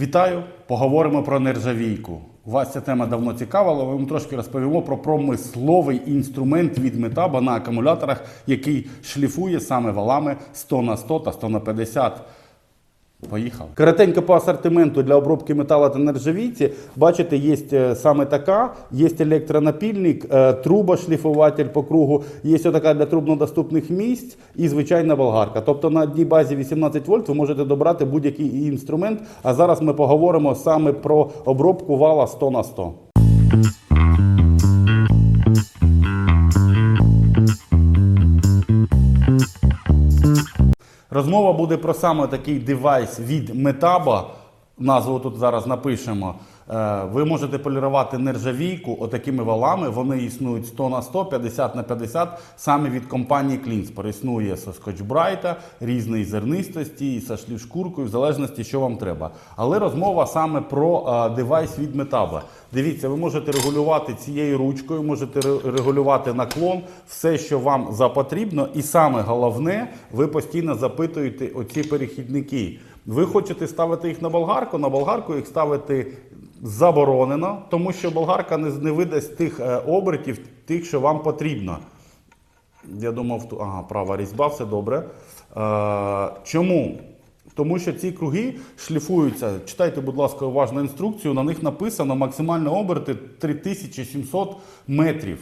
Вітаю! Поговоримо про нержавійку. Вас ця тема давно цікавила. Ми вам трошки розповімо про промисловий інструмент від метаба на акумуляторах, який шліфує саме валами 100 на 100 та 100 на 50. Поїхали. Коротенько по асортименту для обробки металу та нержавійці. Бачите, є е, саме така, є електронапільник, е, трубошліфуватель по кругу, є така для трубнодоступних місць і звичайна болгарка. Тобто на одній базі 18 вольт ви можете добрати будь-який інструмент. А зараз ми поговоримо саме про обробку вала 100 на 100. Розмова буде про саме такий девайс від Метаба. Назву тут зараз напишемо. Е, Ви можете полірувати нержавійку отакими валами. Вони існують 100 на 100, 50 на 50, саме від компанії Клінспор. Існує со скотчбрайта, різної зернистості, і со шлівшкуркою, в залежності, що вам треба. Але розмова саме про е, девайс від Метаба. Дивіться, ви можете регулювати цією ручкою, можете регулювати наклон, все, що вам запотрібно. І саме головне, ви постійно запитуєте оці перехідники. Ви хочете ставити їх на болгарку, на болгарку їх ставити заборонено, тому що болгарка не, не видасть тих е, обертів, тих, що вам потрібно. Я думав, ага, права різьба, все добре. Е, чому? Тому що ці круги шліфуються. Читайте, будь ласка, уважно інструкцію. На них написано максимальні оберти 3700 метрів.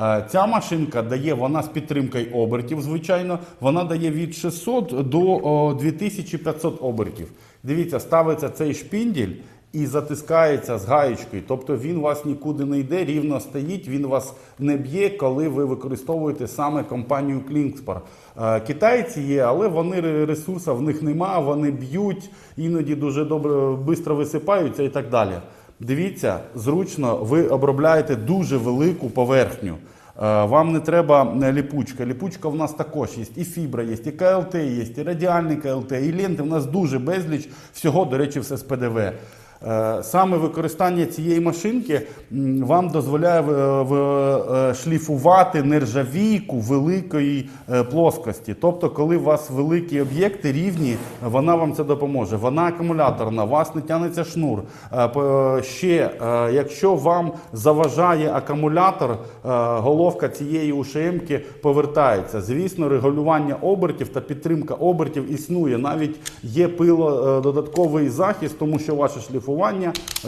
Е, Ця машинка дає, вона з підтримкою обертів, звичайно, вона дає від 600 до 2500 обертів. Дивіться, ставиться цей шпінділь і затискається з гаєчкою. Тобто він у вас нікуди не йде, рівно стоїть, він вас не б'є, коли ви використовуєте саме компанію Клінкспор. Е, Китайці є, але вони ре- ресурсу в них нема, вони б'ють, іноді дуже добре швидко висипаються і так далі. Дивіться, зручно, ви обробляєте дуже велику поверхню. Е, Вам не треба е, ліпучка. Ліпучка в нас також є. І фібра є, і КЛТ є, і радіальний КЛТ, і ленти. В нас дуже безліч всього, до речі, все з ПДВ. Е, Саме використання цієї машинки вам дозволяє в- е, шліфувати нержавійку великої е, плоскості. Тобто, коли у вас великі об'єкти рівні, вона вам це допоможе. Вона акумуляторна, у вас не тягнеться шнур. Е, Ще, е, якщо вам заважає акумулятор, е, головка цієї ушемки повертається. Звісно, регулювання обертів та підтримка обертів існує. Навіть є пило е, додатковий захист, тому що ваше шліфування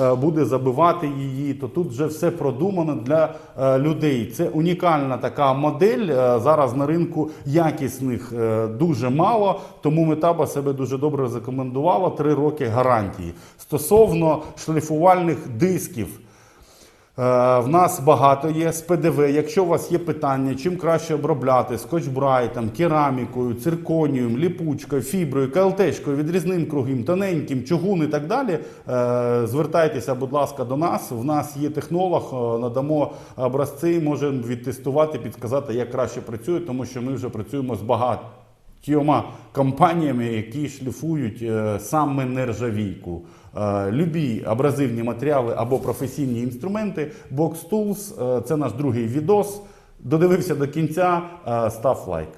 е, буде забивати її. То тут вже все продумано для е, людей. Це унікальна така модель. Е, Зараз на ринку якісних дуже мало, тому Метаба себе дуже добре рекомендувала. Три роки гарантії. Стосовно шліфувальних дисків. Е, В нас багато є з ПДВ. Якщо у вас є питання, чим краще обробляти скотчбрайтом, керамікою, цирконієм, ліпучкою, фіброю, КЛТшкою, відрізним кругом, тоненьким, чугун і так далі, е, звертайтеся, будь ласка, до нас. В нас є технолог, е, надамо образці, можемо відтестувати, підказати, як краще працює, тому що ми вже працюємо з багато кількома компаніями, які шліфують е, саме нержавійку. Е, Любі абразивні матеріали або професійні інструменти. Box Tools – е, це наш другий відос. Додивився до кінця, став лайк.